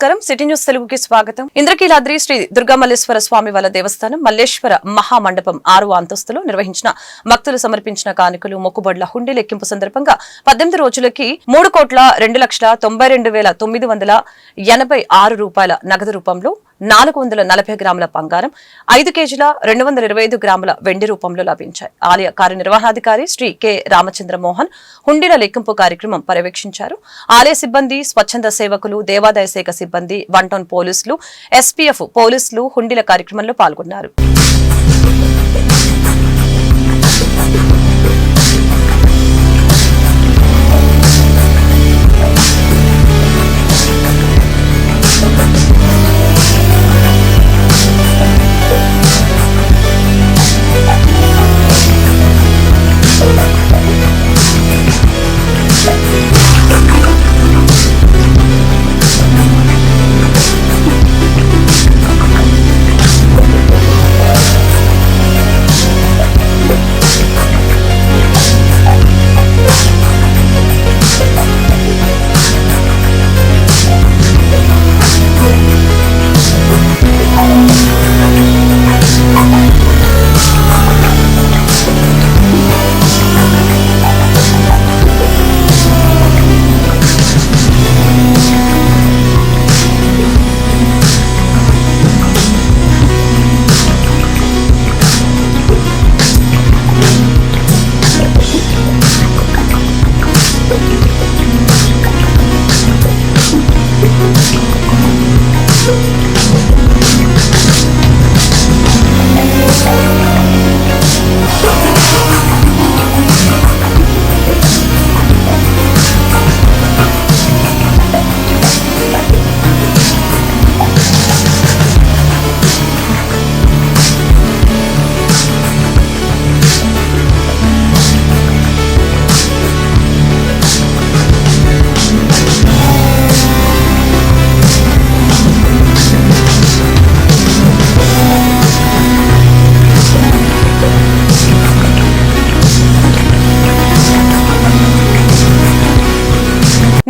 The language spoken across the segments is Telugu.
నమస్కారం. సిటీ న్యూస్ తెలుగుకి స్వాగతం. ఇంద్రకీలాద్రి శ్రీ దుర్గామల్లేశ్వర స్వామి వాళ్ళ దేవస్థానం మల్లేశ్వర మహామండపం ఆరు అంతస్తులో నిర్వహించిన భక్తులు సమర్పించిన కానుకలు మొక్కుబడుల హుండీ లెక్కింపు సందర్భంగా పద్దెనిమిది రోజులకి మూడు కోట్ల రెండు లక్షల తొంభై రెండు వేల తొమ్మిది వందల ఎనభై ఆరు రూపాయల నగదు రూపంలో నాలుగు వందల నలభై గ్రాముల బంగారం ఐదు కేజీల రెండు వందల ఇరవై ఐదు గ్రాముల వెండి రూపంలో లభించాయి. ఆలయ కార్యనిర్వహణాధికారి శ్రీ కె. రామచంద్ర మోహన్ హుండీల లెక్కింపు కార్యక్రమం పర్యవేక్షించారు. ఆలయ సిబ్బంది స్వచ్ఛంద సేవకులు దేవాదాయ శాఖ సిబ్బంది వన్ టౌన్ పోలీసులు ఎస్పీఎఫ్ పోలీసులు హుండీల కార్యక్రమంలో పాల్గొన్నారు.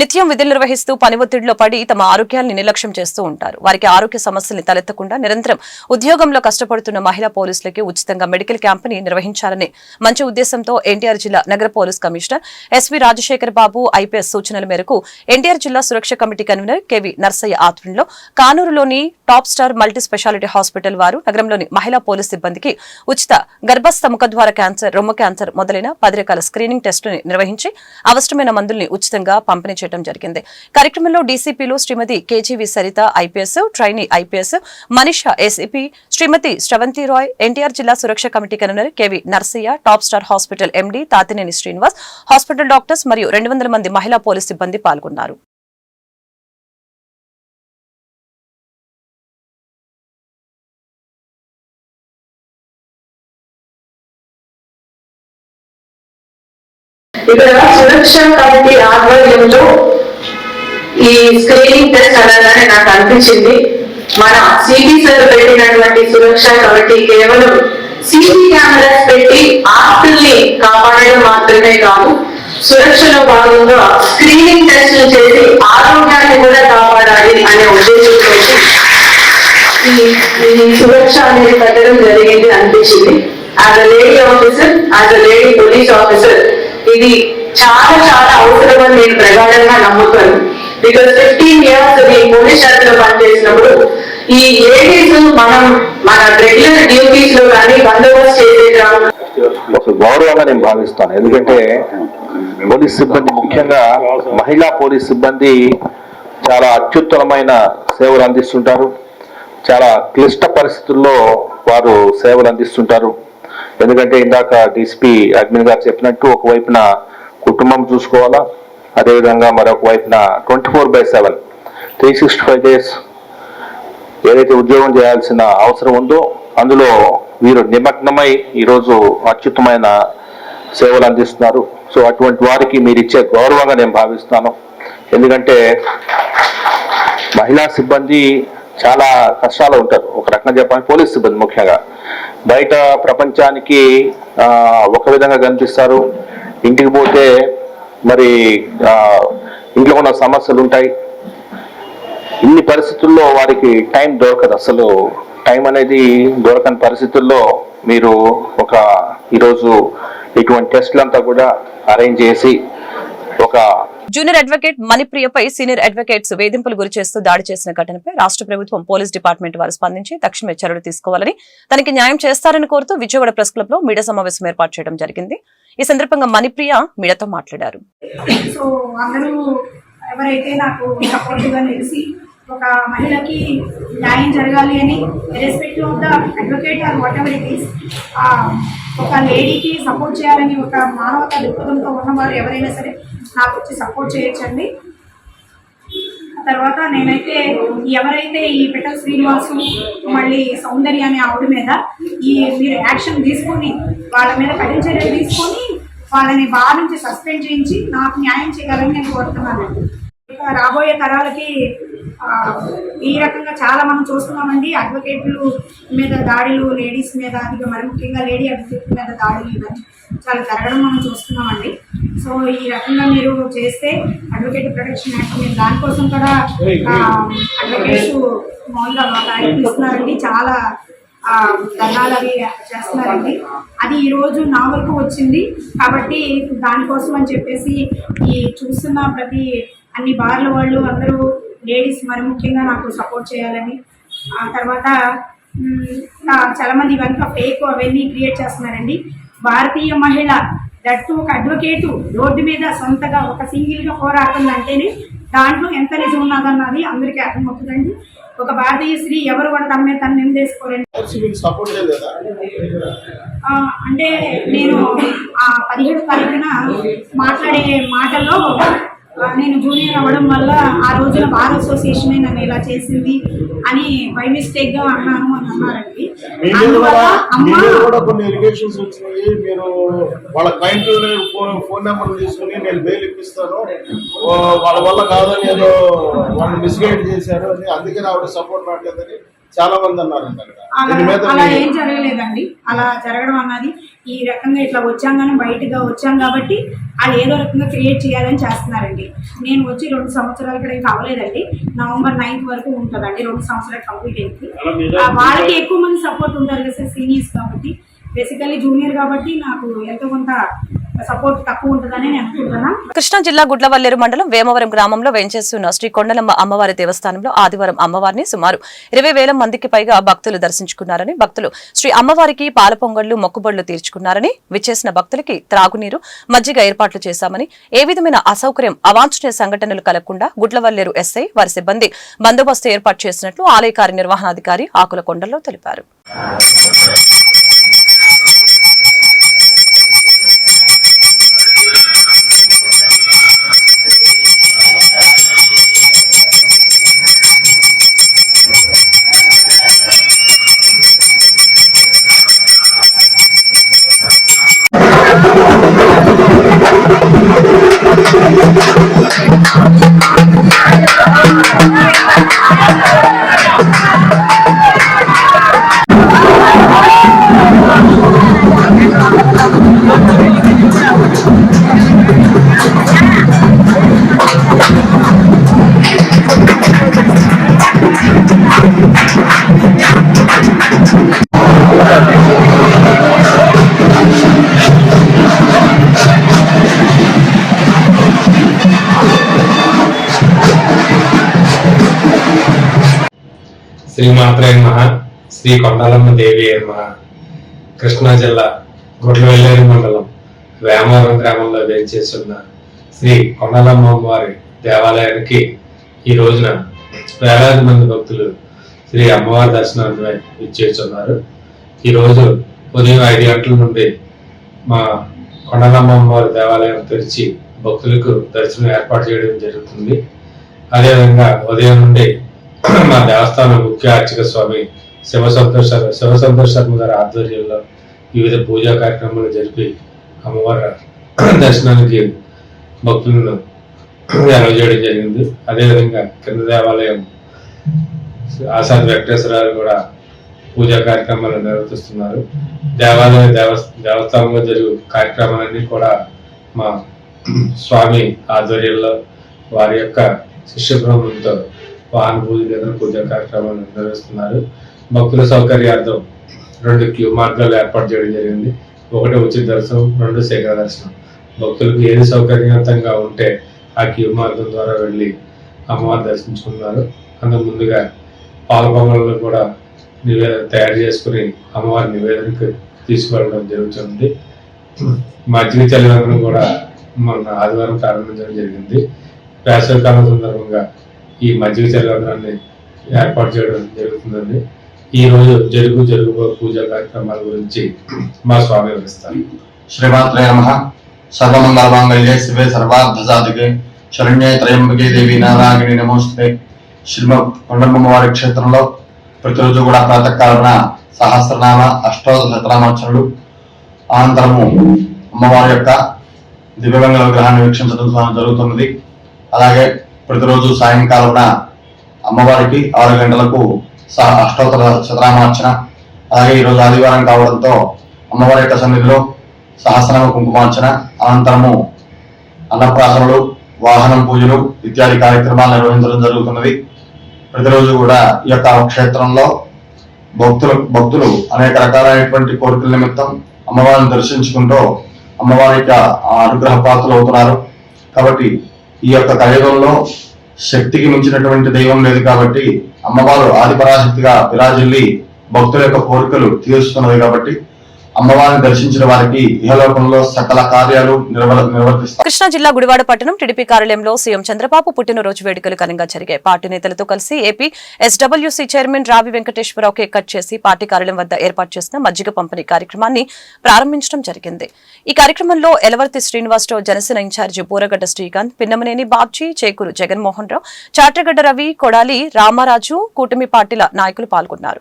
నిత్యం విధులు నిర్వహిస్తూ పని ఒత్తిడిలో పడి తమ ఆరోగ్యాన్ని నిర్లక్ష్యం చేస్తూ ఉంటారు. వారికి ఆరోగ్య సమస్యల్ని తలెత్తకుండా నిరంతరం ఉద్యోగంలో కష్టపడుతున్న మహిళా పోలీసులకి ఉచితంగా మెడికల్ క్యాంపుని నిర్వహించాలని మంచి ఉద్దేశంతో ఎన్టీఆర్ జిల్లా నగర police commissioner SV Rajasekhar Babu IPS సూచనల మేరకు ఎన్టీఆర్ జిల్లా Suraksha committee convener KV Narsaiah ఆధ్వర్యంలో కానూరులోని top star multi speciality hospital వారు నగరంలోని మహిళా పోలీస్ సిబ్బందికి ఉచిత గర్భస్థ ముఖద్వార క్యాన్సర్ రొమ్మ క్యాన్సర్ మొదలైన పది రకాల స్క్రీనింగ్ టెస్టుని నిర్వహించి అవసరమైన మందుల్ని ఉచితంగా పంపిణీ చేయడం జరిగింది. కార్యక్రమంలో డీసీపీలు Shrimati KGV Sarita IPS trainee IPS Manisha ACP Shrimati Sravanthi Roy NTR జిల్లా Suraksha committee convener KV Narsaiah top star hospital MD Tatineni Srinivas hospital doctors మరియు రెండు మంది మహిళా పోలీస్ సిబ్బంది పాల్గొన్నారు. ఇక్కడ సురక్ష కమిటీ ఆధ్వర్యంలో ఈ స్క్రీనింగ్ టెస్ట్ అనగానే నాకు అనిపించింది. మన సిటీ సార్ పెట్టినటువంటి సురక్ష కమిటీ కేవలం సిటీ కెమెరాస్ పెట్టి ఆస్తుల్ని కాపాడడం మాత్రమే కాదు సురక్షలో భాగంగా స్క్రీనింగ్ టెస్ట్ చేసి ఆరోగ్యాన్ని కూడా కాపాడాలి అనే ఉద్దేశంతో ఈ ఈ సురక్ష అనేది పెట్టడం జరిగింది అనిపించింది. As a lady officer as a lady police officer ఇది చాలా చాలా అవసరం అని నేను ప్రగాఢంగా నమ్ముతాను. బికాస్ ఫిఫ్టీన్ ఇయర్స్ నేను పోలీస్ శాఖలో పనిచేసినప్పుడు ఈ లేడీస్ మనం మన రెగ్యులర్ డ్యూటీస్లో కానీ బందోబస్తు చేసే ఒక గౌరవంగా నేను భావిస్తాను. ఎందుకంటే పోలీస్ సిబ్బంది ముఖ్యంగా మహిళా పోలీస్ సిబ్బంది చాలా అత్యుత్తమమైన సేవలు అందిస్తుంటారు. చాలా క్లిష్ట పరిస్థితుల్లో వారు సేవలు అందిస్తుంటారు. ఎందుకంటే ఇందాక డిసిపి అడ్మిన్ గారు చెప్పినట్టు ఒకవైపున కుటుంబం చూసుకోవాలా అదేవిధంగా మరొక వైపున twenty four by seven. Three sixty five days ఏదైతే ఉద్యోగం చేయాల్సిన అవసరం ఉందో అందులో వీరు నిమగ్నమై ఈరోజు అత్యుత్తమైన సేవలు అందిస్తున్నారు. సో అటువంటి వారికి మీరు ఇచ్చే గౌరవంగా నేను భావిస్తాను ఎందుకంటే మహిళా సిబ్బంది చాలా కష్టాలు ఉంటారు. ఒక రకంగా చెప్పాలి పోలీస్ సిబ్బంది ముఖ్యంగా. బయట ప్రపంచానికి ఒక విధంగా కనిపిస్తారు. ఇంటికి పోతే మరి ఇంట్లో ఉన్న సమస్యలు ఉంటాయి. ఇన్ని పరిస్థితుల్లో వారికి టైం దొరకదు. అసలు టైం అనేది దొరకని పరిస్థితుల్లో మీరు ఒక ఈరోజు ఇటువంటి టెస్ట్లంతా కూడా అరేంజ్ చేసి ఒక జూనియర్ అడ్వకేట్ మణిప్రియపై సీనియర్ అడ్వకేట్స్ వేధింపులు గురి చేస్తూ దాడి చేసిన ఘటనపై రాష్ట్ర ప్రభుత్వం పోలీస్ డిపార్ట్మెంట్ వారు స్పందించి తక్షణమే చర్యలు తీసుకోవాలని తనకి న్యాయం చేస్తారని కోరుతూ విజయవాడ ప్రెస్ క్లబ్లో మీడియా సమావేశం ఏర్పాటు చేయడం జరిగింది. ఈ సందర్భంగా మణిప్రియ మీడియాతో మాట్లాడారు. సో అందరూ ఎవరైతే నాకు సపోర్టివ్గా నిలిచి ఒక మహిళకి న్యాయం జరగాలి అని respect of the advocate or whatever it is is ఒక లేడీకి సపోర్ట్ చేయాలని ఒక మానవత దృక్పథంతో ఉన్నవారు ఎవరైనా సరే నాకు వచ్చి సపోర్ట్ చేయొచ్చండి. తర్వాత నేనైతే ఎవరైతే ఈ పెటల్ శ్రీనివాసు మళ్ళీ సౌందర్య అనే ఆవిడ మీద ఈ మీరు యాక్షన్ తీసుకొని వాళ్ళ మీద కఠిన చర్యలు తీసుకొని వాళ్ళని బాగా నుంచి సస్పెండ్ చేయించి నాకు న్యాయం చేయగలని నేను కోరుతున్నాను రాబోయే తరాలకి ఈ రకంగా చాలా మనం చూస్తున్నామండి. అడ్వకేట్లు మీద దాడులు లేడీస్ మీద ఇక మరి ముఖ్యంగా లేడీ అడ్వకేట్ మీద దాడులు ఇవన్నీ చాలా జరగడం మనం చూస్తున్నామండి. సో ఈ రకంగా మీరు చేస్తే అడ్వకేట్ ప్రొటెక్షన్ యాక్ట్ మీరు దానికోసం కూడా అడ్వకేట్స్ మామూలుగా ప్రయత్నిస్తున్నారండి చాలా దండాలు అవి చేస్తున్నారండి. అది ఈరోజు నా వరకు వచ్చింది. కాబట్టి దానికోసం అని చెప్పేసి ఈ చూస్తున్న ప్రతి అన్ని బార్ల వాళ్ళు అందరూ లేడీస్ మరి ముఖ్యంగా నాకు సపోర్ట్ చేయాలని. ఆ తర్వాత మ్, ఆ, చాలా మంది ఇవంతా ఫేక్ అవన్నీ క్రియేట్ చేస్తున్నారండి. భారతీయ మహిళ దట్టు ఒక అడ్వకేటు రోడ్డు మీద సొంతగా ఒక సింగిల్గా పోరాడుతుంది అంటేనే దాంట్లో ఎంత నిజం ఉన్నదన్నది అందరికీ అర్థమవుతుందండి. ఒక భారతీయ స్త్రీ ఎవరు కూడా తన మీద తను నిందేసుకోరండి. అంటే నేను ఆ పదిహేడు తారీఖున మాట్లాడే మాటల్లో నేను జూనియర్ అవ్వడం వల్ల ఆ రోజున బార్ అసోసియేషన్ నన్ను ఇలా చేసింది అని బై మిస్టేక్గా అన్నాను అని అన్నారండి. మీరు వాళ్ళ క్లయింట్ ఫోన్ నెంబర్ తీసుకుని నేను బెయిల్ ఇప్పిస్తాను. ఓ, వాళ్ళ వల్ల కాదని ఏదో వాళ్ళని మిస్గైడ్ చేశారు అని అందుకని ఆవిడ సపోర్ట్ రావట్లేదని చాలా మంది అన్నారు అలా ఏం జరగలేదండి. అలా జరగడం అన్నది ఈ రకంగా ఇట్లా వచ్చాం కానీ బయటగా వచ్చాం కాబట్టి వాళ్ళు ఏదో రకంగా క్రియేట్ చేయాలని చేస్తున్నారండి. నేను వచ్చి రెండు సంవత్సరాలు కూడా ఇంకా అవ్వలేదండి. నవంబర్ నైన్త్ వరకు ఉంటుందండి రెండు సంవత్సరాలు కంప్లీట్ అయింది. ఆ, వాళ్ళకి ఎక్కువ మంది సపోర్ట్ ఉంటారు కదా సార్ సీనియర్స్ కాబట్టి. బేసికల్లీ జూనియర్ కాబట్టి నాకు ఎంతో కొంత సపోర్ట్ తక్కువ ఉంటుందని నేను అనుకుంటున్నాను కృష్ణా జిల్లా గుడ్లవల్లేరు మండలం వేమవరం గ్రామంలో వేంచేస్తున్న శ్రీ కొండలమ్మ అమ్మవారి దేవస్థానంలో ఆదివారం అమ్మవారిని సుమారు ఇరవై వేల మందికి పైగా భక్తులు దర్శించుకున్నారని భక్తులు శ్రీ అమ్మవారికి పాల పొంగళ్ళు మొక్కుబడులు తీర్చుకున్నారని విచ్చేసిన భక్తులకి త్రాగునీరు మజ్జిగ ఏర్పాట్లు చేశామని ఏ విధమైన అసౌకర్యం అవాంఛనీయ సంఘటనలు కలగకుండా గుడ్లవల్లేరు ఎస్ఐ వారి సిబ్బంది బందోబస్తు ఏర్పాటు చేసినట్లు ఆలయ కార్యనిర్వహణాధికారి ఆకుల కొండల్లో తెలిపారు. శ్రీమాత్రే నమ శ్రీ కొండాలమ్మ దేవి నమ కృష్ణా జిల్లా గుడ్లవెల్లేరు మండలం వేమవరం గ్రామంలో వేంచేస్తున్న శ్రీ కొండాలమ్మ అమ్మవారి దేవాలయానికి ఈ రోజున వేలాది మంది భక్తులు శ్రీ అమ్మవారి దర్శనార్థమై ఇచ్చేస్తున్నారు ఈరోజు ఉదయం ఐదు గంటల నుండి మా కొండలమ్మ అమ్మవారి దేవాలయం తెరిచి భక్తులకు దర్శనం ఏర్పాటు చేయడం జరుగుతుంది. అదేవిధంగా ఉదయం నుండి మా దేవస్థానం ముఖ్య అర్చక స్వామి శివ సంతోష్ శర్మ శివ సంతోష్ శర్మ గారి ఆధ్వర్యంలో వివిధ పూజా కార్యక్రమాలు జరిపి అమ్మవారి దర్శనానికి భక్తులను అలవ చేయడం జరిగింది. అదేవిధంగా కింద దేవాలయం ఆసాద్ వెంకటేశ్వరరావు కూడా పూజా కార్యక్రమాలు నిర్వర్తిస్తున్నారు దేవాలయ దేవ దేవస్థానంలో జరిగే కార్యక్రమాలన్నీ కూడా మా స్వామి ఆధ్వర్యంలో వారి యొక్క శిష్య బృందంతో వాహన పూజ పూజా కార్యక్రమాలు నిర్వహిస్తున్నారు. భక్తుల సౌకర్యార్థం రెండు క్యూ మార్గాలు ఏర్పాటు చేయడం జరిగింది. ఒకటి ఉచిత దర్శనం రెండు శేఖర దర్శనం. భక్తులకు ఏది సౌకర్యవంతంగా ఉంటే ఆ క్యూ మార్గం ద్వారా వెళ్ళి అమ్మవారిని దర్శించుకున్నారు అందుకు ముందుగా పాల కూడా నివేదన తయారు చేసుకుని అమ్మవారి నివేదనకు తీసుకువెళ్ళడం జరుగుతుంది. మజ్జిగ చలివేంద్రం కూడా మొన్న ఆదివారం ప్రారంభించడం జరిగింది. వేసవికాలం సందర్భంగా ఈ మజ్జిగ చలివేంద్రాన్ని ఏర్పాటు చేయడం జరుగుతుందండి. ఈ రోజు జరుగు జరుగు పూజా కార్యక్రమాల గురించి మా స్వామి వివరిస్తారు. శ్రీమాత్రే నమ. సర్వమంగళ మాంగళ్యే శివే సర్వార్థ సాధికే శరణ్యే త్రయంబకే దేవి నారాయణి నమోస్తే శ్రీమ కొండమ్మ వారి క్షేత్రంలో ప్రతిరోజు కూడా ప్రాతకాలన సహస్రనామ అష్టోదశ శతనామార్చనలు అనంతరము అమ్మవారి యొక్క దివ్యమంగళ విగ్రహాన్ని వీక్షించడం జరుగుతున్నది. అలాగే ప్రతిరోజు సాయంకాలమున అమ్మవారికి ఆరు గంటలకు అష్టోత్తర శతనామార్చన. అలాగే ఈరోజు ఆదివారం కావడంతో అమ్మవారి యొక్క సన్నిధిలో సహస్రనామ కుంకుమార్చన. అనంతరము అన్నప్రాసనలు వాహనం పూజలు ఇత్యాది కార్యక్రమాలు నిర్వహించడం జరుగుతున్నది. ప్రతిరోజు కూడా ఈ యొక్క క్షేత్రంలో భక్తులు భక్తులు అనేక రకాలైనటువంటి కోరికల నిమిత్తం అమ్మవారిని దర్శించుకుంటూ అమ్మవారి యొక్క అనుగ్రహ పాత్రలు అవుతున్నారు కాబట్టి ఈ యొక్క కలియుగంలో శక్తికి మించినటువంటి దైవం లేదు కాబట్టి అమ్మవారు ఆదిపరాశక్తిగా విరాజిల్లి భక్తుల యొక్క కోరికలు తీరుస్తున్నది కాబట్టి అమ్మవారిని దర్శించిన వారికి ఇహలోకంలో సకల కార్యాలు నిర్వ నిర్వర్తిస్తారు కృష్ణా జిల్లా గుడివాడ పట్టణం టీడీపీ కార్యాలయంలో సీఎం చంద్రబాబు పుట్టినరోజు వేడుకలు ఘనంగా జరిగాయి. పార్టీ నేతలతో కలిసి AP SWC chairman Ravi Venkateswararao cake cut చేసి పార్టీ కార్యాలయం వద్ద ఏర్పాటు చేసిన మజ్జిగ పంపిణీ కార్యక్రమాన్ని ప్రారంభించడం జరిగింది. ఈ కార్యక్రమంలో ఎలవర్తి శ్రీనివాసరావు జనసేన ఇన్ఛార్జి బూరగడ్డ శ్రీకాంత్ పిన్నమనేని బాబ్జీ చేకూరు జగన్మోహన్ రావు చాటగడ్డ రవి కొడాలి రామారాజు కూటమి పార్టీల నాయకులు పాల్గొన్నారు.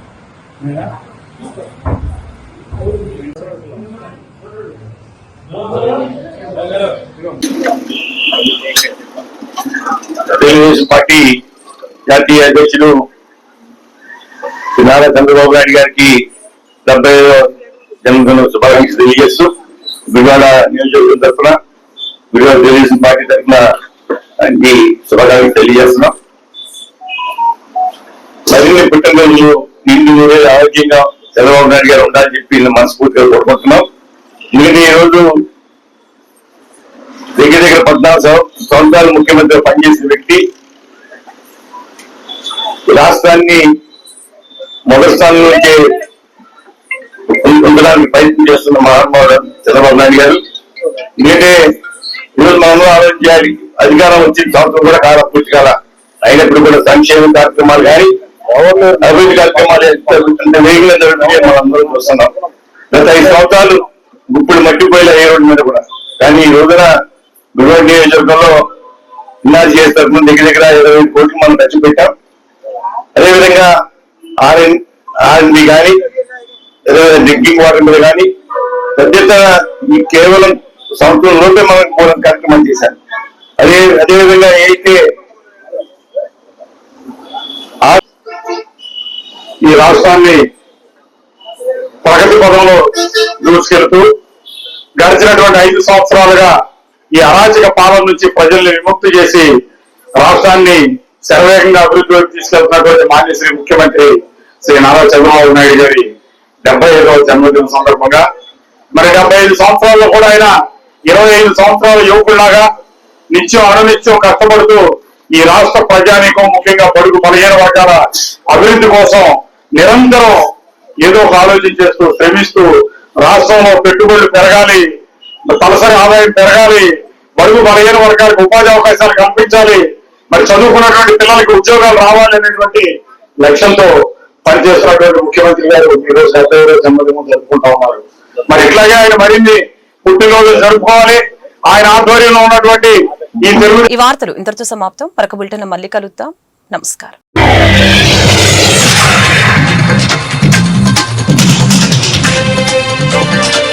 తెలుగుదేశం పార్టీ జాతీయ అధ్యక్షులు నారా చంద్రబాబు నాయుడు గారికి డెబ్బై ఐదో జన్మదిన శుభాకాంక్షలు తెలియజేస్తూ వివాడ నియోజకవర్గం తరఫున వివాడ తెలుగుదేశం పార్టీ తరఫున ఆయనకి శుభాకాంక్షలు తెలియజేస్తున్నాం. మరిన్ని పుట్టినరోజు నిండు నూరేళ్ళు ఆరోగ్యంగా చంద్రబాబు నాయుడు గారు ఉండాలని చెప్పి నేను మనస్ఫూర్తిగా కోరుకుంటున్నాం. ఎందుకంటే ఈ రోజు దగ్గర దగ్గర పద్నాలుగు సంవత్సరాలు ముఖ్యమంత్రి పనిచేసిన వ్యక్తి రాష్ట్రాన్ని మొదటి స్థానంలో ఉండడానికి ప్రయత్నం చేస్తున్న మహానుభావుడు చంద్రబాబు నాయుడు గారు. ఎందుకంటే ఈరోజు మనం ఆలోచన అధికారం వచ్చిన సంవత్సరం కూడా కాల పూర్తి కాల అయినప్పుడు కూడా సంక్షేమ కార్యక్రమాలు కానీ అభివృద్ధి కార్యక్రమాలు ఎంత ఎంత వేగంగా జరుగుతున్నాయో మనం చూస్తున్నాం. గత ఐదు సంవత్సరాలు ఇప్పుడు మట్టిపోయిన ఏ రోడ్డు మీద కూడా. కానీ ఈ రోజున గురువాడ నియోజకవర్గంలో ఇన్నాళ్ళు చేసే తరఫున దగ్గర దగ్గర ఇరవై కోట్లు మనం ఖర్చు పెట్టాం. అదేవిధంగా ఆర్ఎన్ ఆర్ఎన్బి కానీ డ్రింకింగ్ వాటర్ మీద కానీ పెద్ద ఈ కేవలం సంవత్సరం లోపే మనం కూడా కార్యక్రమం చేశాను అదే అదేవిధంగా అయితే ఆ- ఈ రాష్ట్రాన్ని ప్రగతి పదంలో దూసుకెళ్తూ గడిచినటువంటి ఐదు సంవత్సరాలుగా ఈ అరాచక పాలన నుంచి ప్రజల్ని విముక్తి చేసి రాష్ట్రాన్ని శరవేగంగా అభివృద్ధి వైపు తీసుకెళ్తున్నటువంటి మాన్యశ్రీ ముఖ్యమంత్రి శ్రీ నారా చంద్రబాబు నాయుడు గారి డెబ్బై ఐదవ జన్మదిన సందర్భంగా. మరి డెబ్బై ఐదు సంవత్సరాల్లో కూడా ఆయన ఇరవై ఐదు సంవత్సరాల యువకులాగా నిత్యం అనునిత్యం కష్టపడుతూ ఈ రాష్ట్ర ప్రజానీకం ముఖ్యంగా పొడుగు పదిహేను వర్గాల అభివృద్ధి కోసం నిరంతరం ఏదో ఒక ఆలోచన చేస్తూ శ్రమిస్తూ రాష్ట్రంలో పెట్టుబడులు పెరగాలి తలసరి ఆదాయం పెరగాలి బడుగు బలహీన వర్గాలకు ఉపాధి అవకాశాలు కల్పించాలి మరి చదువుకున్నటువంటి పిల్లలకు ఉద్యోగాలు రావాలి అనేటువంటి లక్ష్యంతో పనిచేస్తున్నటువంటి ముఖ్యమంత్రి గారు ఈరోజు రోజు జన్మదినం జరుపుకుంటా ఉన్నారు. మరి ఇట్లాగే ఆయన మరిన్ని పుట్టినరోజు జరుపుకోవాలి. ఆయన ఆధ్వర్యంలో ఉన్నటువంటి ఈ తెలుగు ఈ వార్తలు ఇంతటితో సమాప్తం. మరొక బులెటిన్ మళ్ళీ కలుద్దాం. నమస్కారం. Música